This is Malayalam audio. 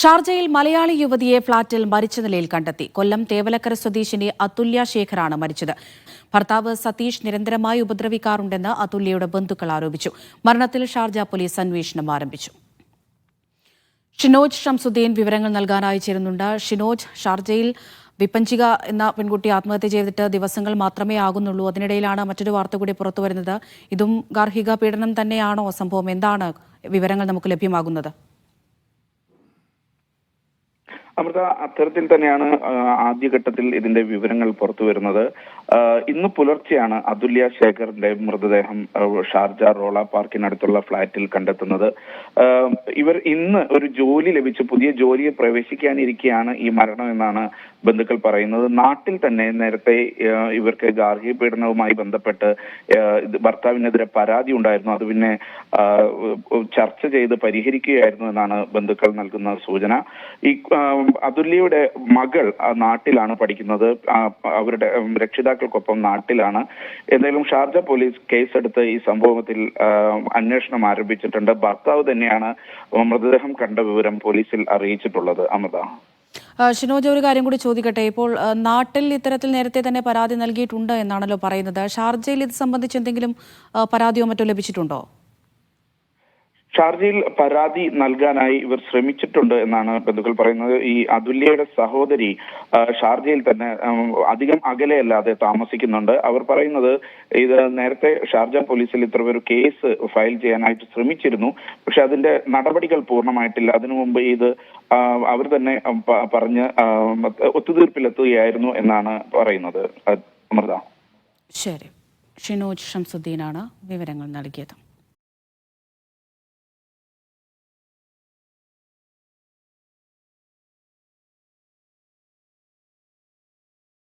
ഷാർജയിൽ മലയാളി യുവതിയെ ഫ്ളാറ്റിൽ മരിച്ച നിലയിൽ കണ്ടെത്തി. കൊല്ലം തേവലക്കര സ്വദേശിനി അതുല്യ ശേഖറാണ് മരിച്ചത്. ഭർത്താവ് സതീഷ് നിരന്തരമായി ഉപദ്രവിക്കാറുണ്ടെന്ന് അതുല്യയുടെ ബന്ധുക്കൾ ആരോപിച്ചു. മരണത്തിൽ ഷാർജ പോലീസ് അന്വേഷണം ആരംഭിച്ചു. ഷിനോജ് ഷംസുദ്ദീൻ വിവരങ്ങൾ നൽകാനായി ചേരുന്നുണ്ട്. ഷിനോജ് ഷാർജയിൽ വിപഞ്ചിക എന്ന പെൺകുട്ടി ആത്മഹത്യ ചെയ്തിട്ട് ദിവസങ്ങൾ മാത്രമേ ആകുന്നുള്ളൂ. അതിനിടയിലാണ് മറ്റൊരു വാർത്ത കൂടി പുറത്തുവരുന്നത്. ഇതും ഗാർഹിക പീഡനം തന്നെയാണോ സംഭവം? എന്താണ് വിവരങ്ങൾ നമുക്ക് ലഭ്യമാകുന്നത്? അമൃത അത്തരത്തിൽ തന്നെയാണ് ആദ്യഘട്ടത്തിൽ ഇതിന്റെ വിവരങ്ങൾ പുറത്തു വരുന്നത്. ഇന്ന് പുലർച്ചെയാണ് അതുല്യ ശേഖറിന്റെ മൃതദേഹം ഷാർജ റോള പാർക്കിനടുത്തുള്ള ഫ്ളാറ്റിൽ കണ്ടെത്തുന്നത്. ഇവർ ഇന്ന് ഒരു ജോലി ലഭിച്ച് പുതിയ ജോലിയിൽ പ്രവേശിക്കാനിരിക്കെയാണ് ഈ മരണം എന്നാണ് ബന്ധുക്കൾ പറയുന്നത്. നാട്ടിൽ തന്നെ നേരത്തെ ഇവർക്ക് ഗാർഹിക പീഡനവുമായി ബന്ധപ്പെട്ട് ഭർത്താവിനെതിരെ പരാതി ഉണ്ടായിരുന്നു. അത് പിന്നെ ചർച്ച ചെയ്ത് പരിഹരിക്കുകയായിരുന്നു എന്നാണ് ബന്ധുക്കൾ നൽകുന്ന സൂചന. ഈ അതുല്യയുടെ മകൾ നാട്ടിലാണ് പഠിക്കുന്നത്. അവരുടെ രക്ഷിതാക്കൾക്കൊപ്പം നാട്ടിലാണ്. എന്തായാലും ഷാർജ പോലീസ് കേസെടുത്ത് ഈ സംഭവത്തിൽ അന്വേഷണം ആരംഭിച്ചിട്ടുണ്ട്. ഭർത്താവ് തന്നെയാണ് മൃതദേഹം കണ്ട വിവരം പോലീസിൽ അറിയിച്ചിട്ടുള്ളത്. അമൃത. ഷിനോജ് ഒരു കാര്യം കൂടി ചോദിക്കട്ടെ. ഇപ്പോൾ നാട്ടിൽ ഇത്തരത്തിൽ നേരത്തെ തന്നെ പരാതി നൽകിയിട്ടുണ്ട് എന്നാണല്ലോ പറയുന്നത്. ഷാർജയിൽ ഇത് സംബന്ധിച്ച് എന്തെങ്കിലും പരാതിയോ മറ്റോ ലഭിച്ചിട്ടുണ്ടോ? ഷാർജയിൽ പരാതി നൽകാനായി ഇവർ ശ്രമിച്ചിട്ടുണ്ട് എന്നാണ് ബന്ധുക്കൾ പറയുന്നത്. ഈ അതുല്യയുടെ സഹോദരി ഷാർജയിൽ തന്നെ അധികം അകലെയല്ലാതെ താമസിക്കുന്നുണ്ട്. അവർ പറയുന്നത് ഇത് നേരത്തെ ഷാർജ പോലീസിൽ ഇത്ര ഒരു കേസ് ഫയൽ ചെയ്യാനായിട്ട് ശ്രമിച്ചിരുന്നു. പക്ഷെ അതിന്റെ നടപടികൾ പൂർണമായിട്ടില്ല. അതിനു മുമ്പ് ഇത് അവർ തന്നെ പറഞ്ഞ് ഒത്തുതീർപ്പിലെത്തുകയായിരുന്നു എന്നാണ് പറയുന്നത്. അമൃത. ശരി. ഷിനോജ് ഷംസുദ്ദീനാണ് വിവരങ്ങൾ നൽകിയത്.